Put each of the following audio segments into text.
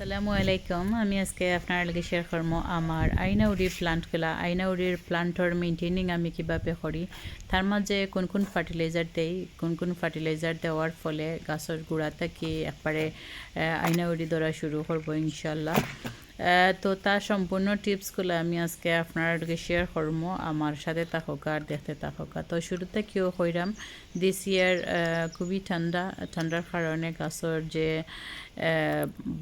আসসালামু আলাইকুম। আমি আজকে আপনার লগে শেয়ার করব আমার আইনাউরির প্লান্টগুলা আইনাউরির প্লান্টর মেনটেনিং আমি কীভাবে করি? তার মাঝে কোন কোন ফার্টিলাইজার দেই? কোন কোন ফার্টিলাইজার দেওয়ার ফলে গাছের গুঁড়া থাকি একবারে আইনাউরি ধরা শুরু করব ইনশাল্লাহ। তো তার সম্পূর্ণ টিপসগুলো আমি আজকে আপনার লগে শেয়ার করব। আমার সাথে থাকুক আর দেখতে থাকুক। তো শুরুতে কেউ কইরাম দিস ইয়ার খুবই ঠান্ডা, ঠান্ডার কারণে গাছের যে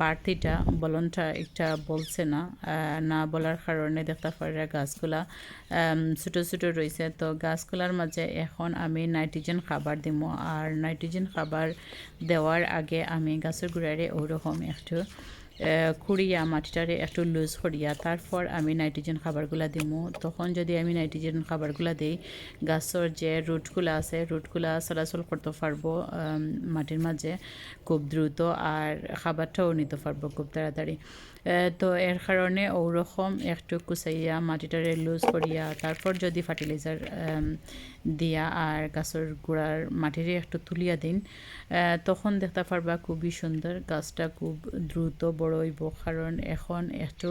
বাড়তিটা, বলনটা একটা বলছে না না বলার কারণে দেখতে পারে গাছগুলা ছোটো ছোটো রয়েছে। তো গাছগুলার মাঝে এখন আমি নাইট্রোজেন খাবার দিব আর নাইট্রোজেন খাবার দেওয়ার আগে আমি গাছের গুঁড়ারে ওরকম একটু খুঁড়িয়া মাটিটারে একটু লুজ করিয়া তারপর আমি নাইট্রোজেন খাবারগুলা দিমু। তখন যদি আমি নাইট্রোজেন খাবারগুলা দিই, গাছের যে রুটগুলা আছে রুটগুলা চলাচল করতে পারব মাটির মাঝে খুব দ্রুত আর খাবারটাও নিতে পারব খুব তাড়াতাড়ি। তো এর কারণে ওরকম একটু কুচাইয়া মাটিটারে লুজ করিয়া, তারপর যদি ফার্টিলাইজার দিয়া আর গাছের গোড়ার মাটিরে একটু তুলিয়া দিন তখন দেখতে পারবা খুবই সুন্দর গাছটা খুব দ্রুত বড় হইব। কারণ এখন একটু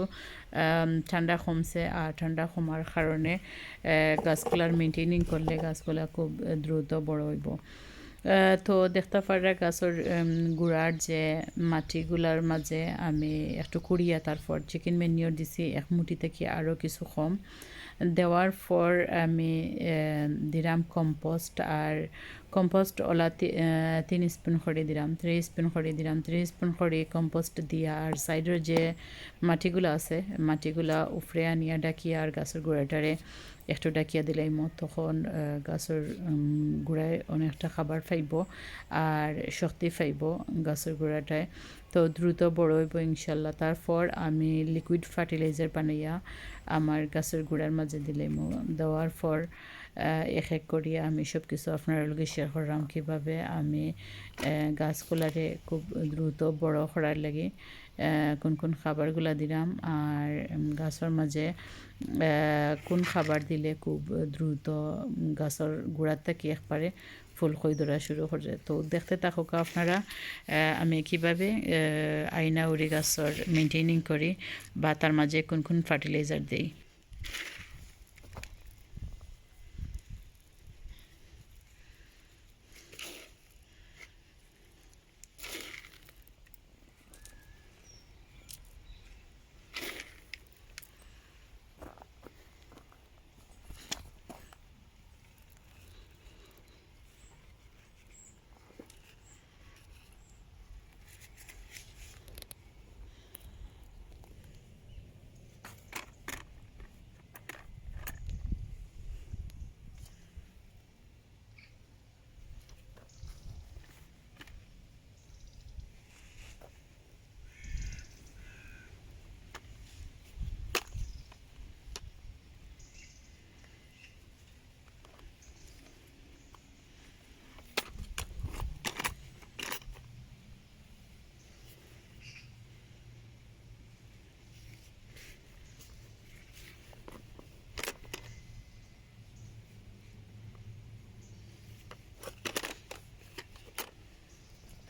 ঠান্ডা কমছে আর ঠান্ডা কমার কারণে গাছগুলার মেনটেনিং করলে গাছগুলা খুব দ্রুত বড় হইব। তো দেখতে পারা গাছের গুড়ার যে মাটিগুলার মাঝে আমি একটু কুড়িয়া তারপর চিকেন মেনিয়র দিছি, এক মুঠি থেকে আরও কিছু কম। দেওয়ার পর আমি দিলাম কম্পোস্ট আর কম্পোস্ট ওলা তিন স্পুন করে দিলাম থ্রি স্পুন করে দিলাম থ্রি স্পুন করে কম্পোস্ট দিয়া আর সাইডের যে মাটিগুলো আছে, মাটিগুলা উফরে আনিয়া ডাকিয়া আর গাছের গোড়াটারে একটু ডাকিয়া দিলাই মো তখন গাছের গোড়ায় অনেকটা খাবার ফাইব আর শক্তি ফাইব গাছের গোড়াটায় তো দ্রুত বড় হইব ইনশাল্লাহ। তারপর আমি লিকুইড ফার্টিলাইজার বানাইয়া আমার গাছের গোড়ার মাঝে দিলাই মো, দেওয়ার পর এক এক করিয়া আমি সব কিছু আপনার লগে শেয়ার করলাম কীভাবে আমি গাছগুলারে খুব দ্রুত বড় করার লাগি কোন কোন খাবারগুলা দিলাম আর গাছের মাঝে কোন খাবার দিলে খুব দ্রুত গাছের গোড়ার থেকে একবারে ফুল খই ধরা শুরু করে তো দেখতে থাকুক আপনারা আমি কীভাবে আইনা উড়ি গাছর মেনটেনিং করি বা তার মাঝে কোন কোন ফার্টিলাইজার দিই।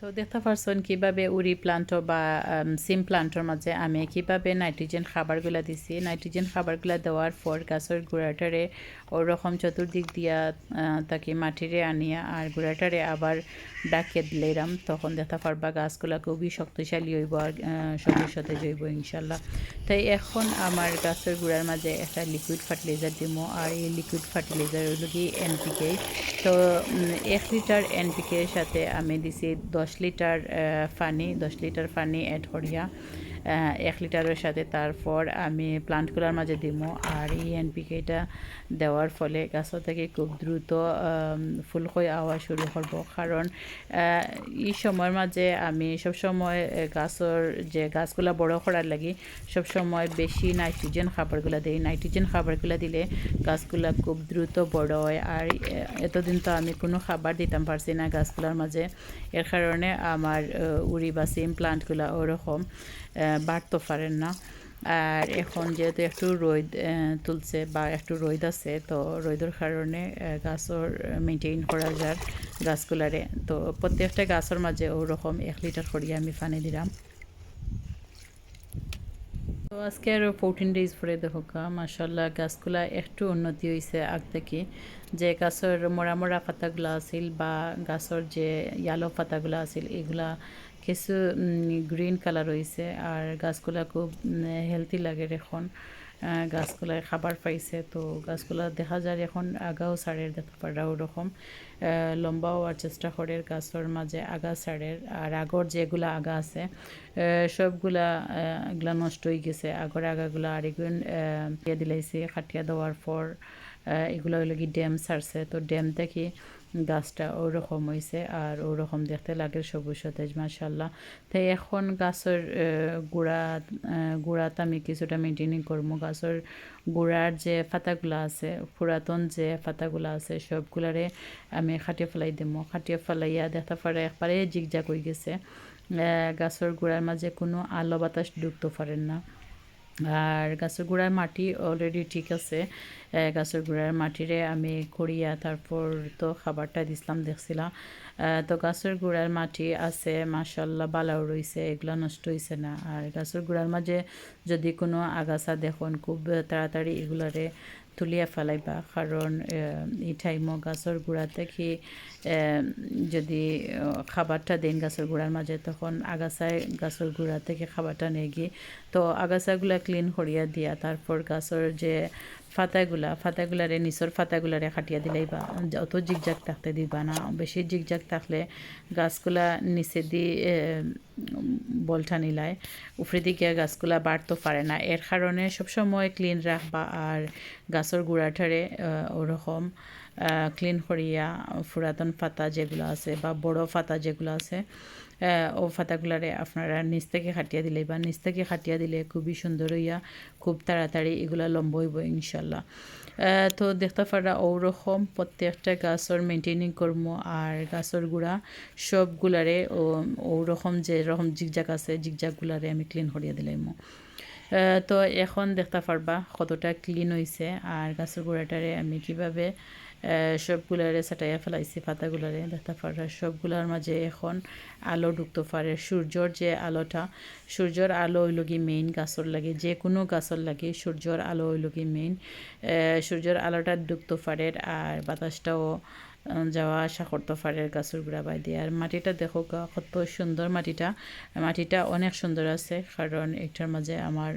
তো দেখতে পারছেন কীভাবে উড়ি প্লান্ট বা সিম প্লান্টর মাঝে আমি কীভাবে নাইট্রোজেন খাবারগুলা দিছি। নাইট্রোজেন খাবারগুলা দেওয়ার পর গাছের গুঁড়াটারে ওরকম চতুর্দিক দিয়া তাকে মাটিরে আনিয়া আর গুঁড়াটারে আবার ডাকিয়ে দিলাম। তখন দেখতে পারবা গাছগুলা খুবই শক্তিশালী হইব আর সবুজ সতেজ হইব ইনশাল্লাহ তাই এখন আমার গাছের গুঁড়ার মাঝে একটা লিকুইড ফার্টিলাইজার দিব আর এই লিকুইড ফার্টিলাইজার হইল কি এনপিকে তো এক লিটার এনপিকে সাথে আমি দিছি দশ লিটার আহ, পানি দশ লিটার পানি অ্যাড করিয়া আহ, এক লিটারের সাথে তারপর আমি প্লান্টগুলোর মাঝে দিব আর এই এনপিকেটা দেওয়ার ফলে গাছ থেকে খুব দ্রুত ফুল হয়ে আওয়া শুরু করব কারণ এই সময়ের মাঝে আমি সবসময় গাছের যে গাছগুলা বড় করার লাগি সবসময় বেশি নাইট্রোজেন খাবারগুলা দিই। নাইট্রোজেন খাবারগুলা দিলে গাছগুলা খুব দ্রুত বড় হয়। আর এতদিন তো আমি কোনো খাবার দিতাম পারছি না গাছগুলার মাঝে। এর কারণে আমার উড়ি বা সিম প্লান্টগুলা ওরকম। বাড়তে পারেন না। আর এখন যেহেতু একটু রোদ তুলছে বা একটু রোদ আছে, তো রোদের কারণে গাছের মেনটেন করা যায় গাছগুলারে। তো প্রত্যেকটা গাছের মাঝে ওরকম এক লিটার করিয়া আমি পানি দিলাম। তো আজকে আরও ফোরটিন ডেজ পরে দেখো মাসাল্লাহ গাছগুলা একটু উন্নতি হয়েছে আগ থেকে। যে গাছের মরা মরা পাতাগুলো আছিল বা গাছের যে ইয়ালো পাতাগুলো আছিল, এগুলা কিছু গ্রিন কালার হয়েছে আর গাছগুলা খুব হেলদি লাগে এখন। গাছগুলায় খাবার পাইছে তো গাছগুলা দেখা যায় এখন আগাও সারের দেখতে পারা ওরকম আহ, লম্বা হওয়ার চেষ্টা করে গাছের মাঝে আগা সারের আর আগর যেগুলা আগা আছে সবগুলা এগুলা নষ্ট হয়ে গেছে। আগর আগাগুলা আর এগুলো দিলাইছে খাটিয়া দেওয়ার পর এগুলো হইল কি ড্যাম সারছে তো ড্যাম থেকে গাছটা ওরকম হয়েছে আর ওরকম দেখতে লাগে সবুজ সতেজ মাসাল্লাহ তাই এখন গাছের গুড়া গুড়াত আমি কিছুটা মেনটেনিং করব। গাছের গুড়ার যে পাতাগুলো আছে, পুরাতন যে পাতাগুলো আছে, সবগুলারে আমি খাটিয়ে ফেলাই দিমো খাটিয়ে ফেলাইয়া দেখতে পারে একবারে জিগজাগ হয়ে গেছে। গাছের গুড়ার মাঝে কোনো আলো বাতাস ঢুকতে পারেন না। আর গাছের গোড়ার মাটি অলরেডি ঠিক আছে। গাছের গোড়ার মাটিরে আমি করিয়া তারপর তো খাবারটা দিছিলাম, দেখছিলাম। তো গাছের গোড়ার মাটি আছে মাসাল্লাহ বালাও রয়েছে এগুলো নষ্ট হয়েছে না। আর গাছের গোড়ার মাঝে যদি কোনো আগাছা দেখুন, খুব তাড়াতাড়ি এগুলারে তুলিয়া ফেলাইবা কারণ ইঠাই টাইমও গাছের গুঁড়া থেকে যদি খাবারটা দেন গাছের গুঁড়ার মাঝে তখন আগাছায় গাছের গুঁড়া থেকে খাবারটা নিয়ে গিয়ে তো আগাছাগুলা ক্লিন করিয়া দিয়া। তারপর গাছের যে ফাতাগুলা ফাতাগুলারে নিচর ফাতাগুলারে খাটিয়া দিলেই বা অত জিগজাগ থাকতে দিবা না বেশি জিগজাগ থাকলে গাছগুলা নিচে দি বলটা নিলায় উপরে দিকে গাছগুলা বাড়তে পারে না। এর কারণে সবসময় ক্লিন রাখবা আর গাছের গুঁড়াটারে আহ, ওরকম ক্লিন করিয়া পুরাতন পাতা যেগুলো আছে বা বড় পাতা যেগুলো আছে ও পাতাগুলারে আপনারা নিচ থেকে খাটিয়া দিলে বা নিচ থেকে খাটিয়া দিলে খুবই সুন্দর হইয়া খুব তাড়াতাড়ি এগুলা লম্ব হইব ইনশাল্লাহ। তো দেখতে পারা ওরকম প্রত্যেকটা গাছের মেনটেনিং করব আর গাছের গুঁড়া সবগুলারে ওরকম যে রকম জিগজাগ আছে, জিগজাগগুলারে আমি ক্লিন করিয়া দিলাম তো এখন দেখতে পারবা কতটা ক্লিন হয়েছে আর গাছের গোড়াটারে আমি কীভাবে সবগুলারে ছাটাইয়া ফেলাইছি, পাতাগুলারে। দেখতে পারবা সবগুলার মাঝে এখন আলো ঢুকতে পারে। সূর্যর যে আলোটা, সূর্যর আলো হইল মেইন গাছর লাগে। যে কোনো গাছর লাগে সূর্যর আলো হইল মেইন সূর্যর আলোটা ঢুকতে পারে আর বাতাসটাও যাওয়া আসা করতে পারে গাছের গুঁড়া বাই দিয়ে। আর মাটিটা দেখো কত সুন্দর মাটিটা। মাটিটা অনেক সুন্দর আছে, কারণ এটার মাঝে আমার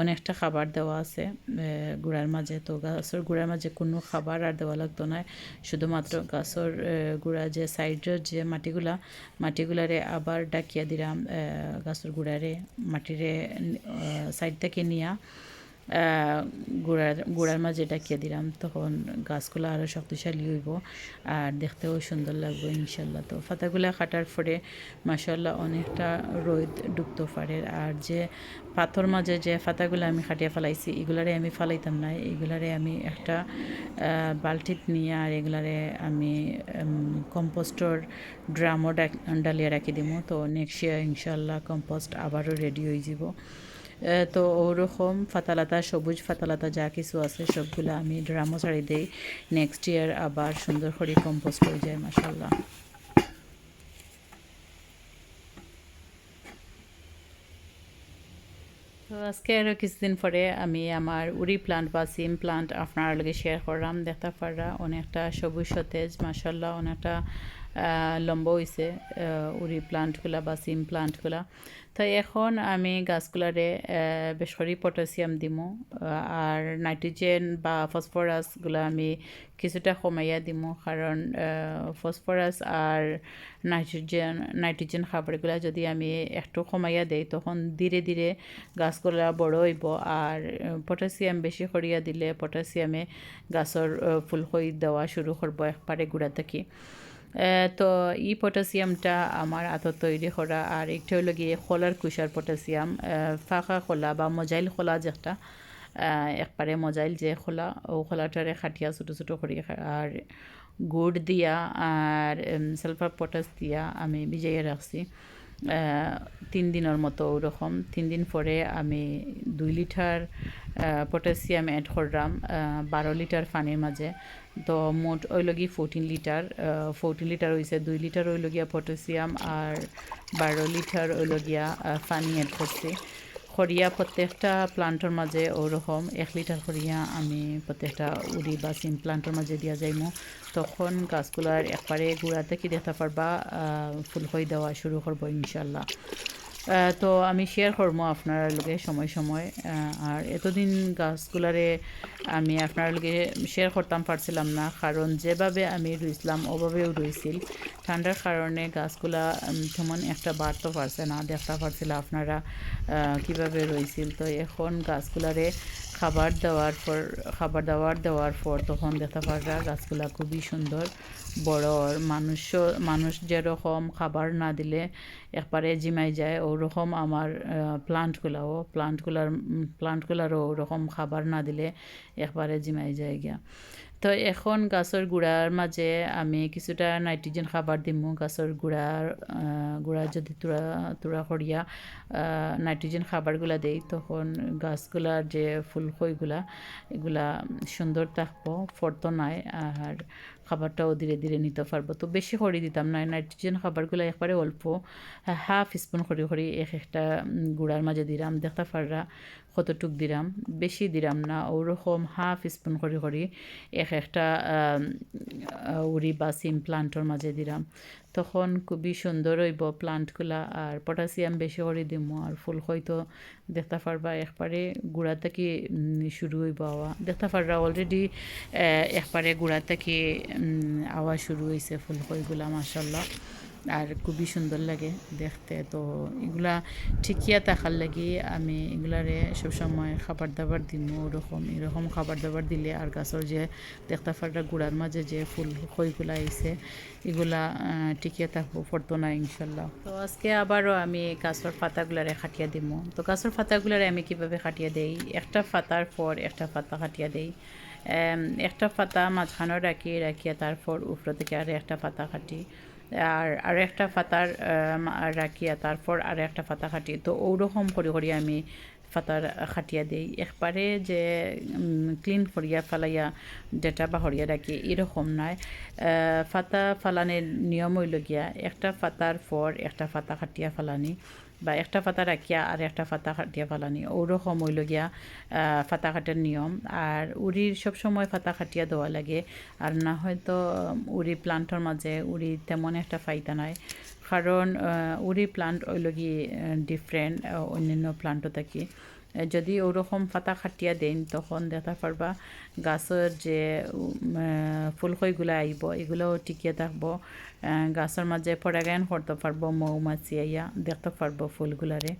অনেকটা খাবার দেওয়া আছে গুড়ার মাঝে। তো গাছের গুড়ার মাঝে কোনো খাবার আর দেওয়া লাগতো না। শুধুমাত্র গাছর গুড়া যে সাইডের যে মাটিগুলা, মাটিগুলারে আবার ডাকিয়া দিলাম গাছের গুড়ারে, মাটিরে সাইড থেকে নিয়া। গোড়ার গোড়ার মাঝে ডাকিয়ে দিলাম তখন গাছগুলো আরও শক্তিশালী হইব আর দেখতেও সুন্দর লাগবে ইনশাল্লাহ। তো পাতাগুলা কাটার পরে মাসাল্লাহ অনেকটা রোদ ডুবতে পারে আর যে পাথর মাঝে যে পাতাগুলো আমি খাটিয়ে ফেলাইছি এগুলারে আমি ফালাইতাম না। এগুলারে আমি একটা আহ, বালতিত নিয়ে আর এগুলারে আমি কম্পোস্টর ড্রামও ডালিয়ে রাখি দিব তো নেক্সট ইয়ার ইনশাল্লাহ কম্পোস্ট আবারও রেডি হয়ে যাব। তো ওরকম ফাতালাতা, সবুজ ফাতালাতা যা কিছু আছে সবগুলো আমি ড্রামও ছাড়ি দেই। নেক্সট ইয়ার আবার সুন্দর করে কম্পোস্ট হয়ে যায় মাসাল্লাহ তো আজকে আরও কিছুদিন পরে আমি আমার উড়ি প্লান্ট বা সিম প্লান্ট আপনার লগে শেয়ার করলাম। দেখতে পাররা, অনেকটা সবুজ সতেজ মাসাল্লাহ অনেকটা লম্বা হয়েছে উড়ি প্লান্টগুলা বা সিম প্লান্টগুলা তো এখন আমি গাছগুলারে করে পটাশিয়াম দিমু আর নাইট্রোজেন বা ফসফরাসগুলো আমি কিছুটা কমাইয়া দিমু কারণ ফসফরাস আর নাইট্রোজেন নাইট্রোজেন খাবারগুলো যদি আমি একটু কমাইয়া দেই, তখন ধীরে ধীরে গাছগুলা বড় হইব আর পটাশিয়াম বেশি করিয়া দিলে পটাশিয়ামে গাছের ফুল দেওয়া শুরু করব একবারে গুঁড়া থেকে। তো ই পটাশিয়ামটা আমার আত তৈরি করা আর একটা হলো গিয়ে খোলার কুষার পটাশিয়াম ফাঁকা খোলা বা মজাইল খোলা যেটা একবারে মজাইল যে খোলা ও খোলাটারে খাটিয়া ছোটো ছোটো করি আর গুড় দিয়া আর সালফার পটাশ দিয়া আমি ভিজাইয়া রাখছি তিন দিনের মতো ওরকম তিন দিন পরে আমি দুই লিটার পটাশিয়াম অ্যাড করলাম বারো লিটার পানির মাঝে তো মোট ওই লগি ফোরটিন লিটার ফোরটিন লিটার হয়েছে দুই লিটার ওই লগিয়া পটাশিয়াম আর বারো লিটার ওই লগিয়া পানি অ্যাড করছি খরিয়া প্রত্যেকটা প্লান্টর মাঝে ওরকম এক লিটার খরিয়া আমি প্রত্যেকটা উড়ি বা সিম প্লান্টর মাঝে দিয়া যাইমু তখন গাছগুলার একবারে গুড়াতে কি দেখতে পারবা ফুল হয়ে দেওয়া শুরু করব ইনশাল্লাহ তো আমি শেয়ার করব আপনার লগে সময় সময়। আর এতদিন গাছগুলারে আমি আপনার লগে শেয়ার করতাম, পারছিলাম না। কারণ যেভাবে আমি রুইছিলাম, ওভাবেও রুইছিল। ঠান্ডার কারণে গাছগুলা তেমন একটা বাড়তে পারছে না। দেখতে পারছিল আপনারা কীভাবে রয়েছিল তো এখন গাছগুলারে খাবার দেওয়ার পর, খাবার দাবার দেওয়ার পর তখন দেখতে পাররা গাছগুলা খুবই সুন্দর। বড় মানুষ মানুষ যেরকম খাবার না দিলে একবারে জিমাই যায় ওরকম আমার প্লান্টগুলাও প্লান্টগুলার প্লান্টগুলারও ওরকম খাবার না দিলে একবারে জিমাই যায় গিয়া তো এখন গাছের গুড়ার মাঝে আমি কিছুটা নাইট্রোজেন খাবার দিমু গাছের গুড়ার গুড়া যদি তুরা তুরা করিয়া নাইট্রোজেন খাবারগুলা দেই, তখন গাছগুলার যে ফুল খইগুলা, এগুলা সুন্দর থাকব ফরতো নাই আর খাবারটাও ধীরে ধীরে নিতে পারব। তো বেশি খড়ি দিতাম না নাইট্রোজেন খাবারগুলো একবারে অল্প হাফ স্পুন খড়ি খড়ি এক একটা গুঁড়ার মাঝে দিলাম, দেখতে পাররা। কতটুক দিলাম বেশি দিলাম না ওরকম হাফ স্পুন করে করে এক একটা উড়ি বা সিম প্লান্টর মাঝে দিলাম তখন খুবই সুন্দর হইব প্লান্টগুলা আর পটাশিয়াম বেশি করে দিব আর ফুল হয়তো দেখতে পারবা একবারে গুড়া থেকে শুরু হইব আওয়া দেখতে পারবা অলরেডি একবারে গুড়া থেকে আওয়া শুরু হয়েছে ফুল হইগুলা মাসাল্লাহ আর খুবই সুন্দর লাগে দেখতে। তো এগুলা ঠিকিয়া থাকার লাগি আমি এগুলারে সবসময় খাবার দাবার দিম ওরকম। এরকম খাবার দাবার দিলে আর গাছের যে দেখতে ফাটা গুড়ার মাঝে যে ফুল খইগুলা আইছে, এগুলা টিকিয়ে থাকব পড়তো না ইনশাল্লাহ। তো আজকে আবারও আমি গাছের পাতাগুলারে খাটিয়া দিব তো গাছের পাতাগুলারে আমি কীভাবে খাটিয়া দেই? একটা পাতার পর একটা পাতা খাটিয়া দেই। একটা পাতা মাঝখানে রাখি, রাখিয়া তারপর উপর থেকে আর একটা পাতা কাটি। আর আর একটা ফাতার রাখিয়া তারপর আর একটা ফাতা খাটি তো ওরকম করে করে আমি ফাতার খাটিয়া দিই। একবারে যে ক্লিন করিয়া ফালাইয়া ডেটা বাহরিয়া রাখি, এরকম নয়। ফাতা ফালানের নিয়ম হইল গিয়া, একটা ফাতার পর একটা ফাতা খাটিয়া ফালানি। বা একটা ফাতা রাখিয়া আর একটা ফাতা কাটিয়া ফালানি ওরকম হইল গিয়া ফাতা কাটার নিয়ম। আর উড়ির সবসময় ফাতা কাটিয়া দেওয়া লাগে। আর না হয়তো উড়ি প্লান্টর মাঝে উড়ি তেমন একটা ফাইতা নাই। কারণ উড়ি প্লান্ট হইল কি ডিফারেন্ট অন্যান্য প্লান্টও থাকি। যদি ওরকম পাতা খাটিয়া দেন, তখন দেখা পারবা গাছের যে ফুলকইগুলো আইব, এগুলোও টিকিয়ে থাকব। গাছের মাঝে পরাগায়ন করতে পারব, মৌমাছি আইয়া দেখতে পারব ফুলগুলারে।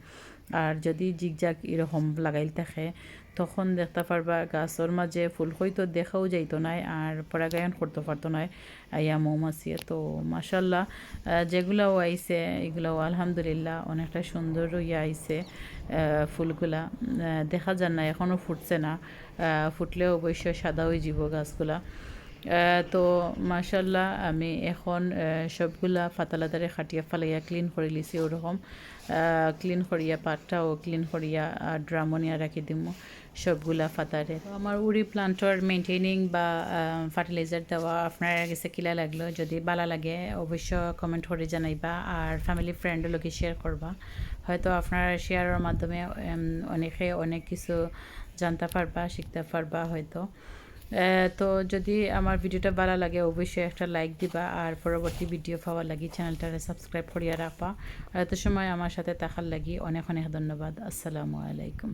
আর যদি জিগজাগ এরকম লাগাইল থাকে তখন দেখতে পারবা গাছর মাঝে ফুল হয়তো দেখাও যাইতো নাই আর পরাগায়ন করতে পারতো নাই। আইয়া মৌমাছি তো মাসাল্লাহ যেগুলাও আইছে এগুলাও আলহামদুলিল্লাহ অনেকটা সুন্দর ইয়ে আইছে ফুলগুলা। দেখা যান না এখনও ফুটছে না। আহ, ফুটলেও অবশ্যই সাদা হয়ে যাব গাছগুলা। তো মাশাল্লাহ আমি এখন সবগুলা ফাতালাদারে খাটিয়া ফালাইয়া ক্লিন করে লিছি ওরকম। ক্লিন করিয়া পাটটাও ক্লিন করিয়া ড্রামনিয়া রাখি দিমু। সবগুলা ফাতারে। আমার উড়ি প্লান্টর মেনটেনিং বা ফার্টিলাইজার দেওয়া আপনার কাছে কিলা লাগল, যদি ভালো লাগে অবশ্য কমেন্ট করে জানাইবা আর ফ্যামিলি ফ্রেন্ডের লোকে শেয়ার করবা। হয়তো আপনার শেয়ারের মাধ্যমে অনেকে অনেক কিছু জানতে পারবা, শিখতে পারবা হয়তো। তো যদি আমার ভিডিওটা ভালো লাগে অবশ্যই একটা লাইক দিবা আর পরবর্তী ভিডিও পাওয়ার লাগি চ্যানেলটারে সাবস্ক্রাইব করিয়া রাখবা। আর এত সময় আমার সাথে থাকার লাগি অনেক অনেক ধন্যবাদ। আসসালামু আলাইকুম।